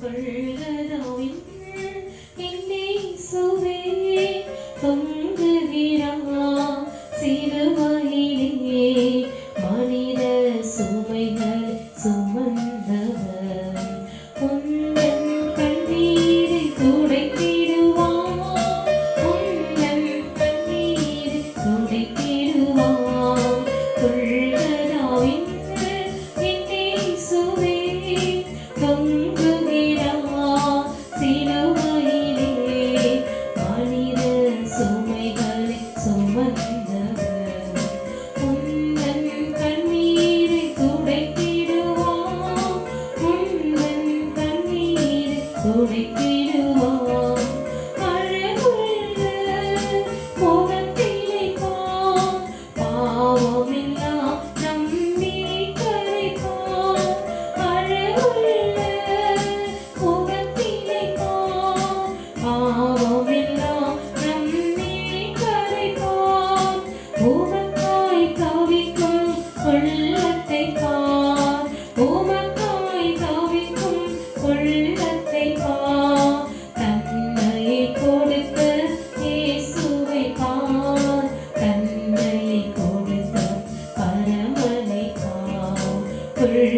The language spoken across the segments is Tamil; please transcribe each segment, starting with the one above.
கொள்கிறதோ என்னை சுவே தொங்குகிறான் சிறுவயிலே மனித சுமைகள் சுமன்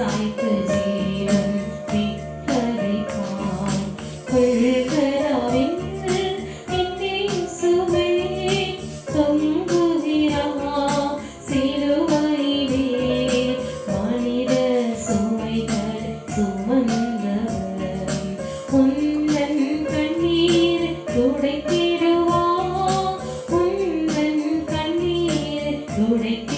சாய்த்து ஜீவன் மிக்கதை பாய் கொள்கராவின்று என்னை சுவை தொங்குகிறமா சிறுவையிலே மனித சுமைகள் சுமந்தவர் உந்தன் கண்ணீர் துடைத்திடுவா. உந்தன் கண்ணீர் துடைத்த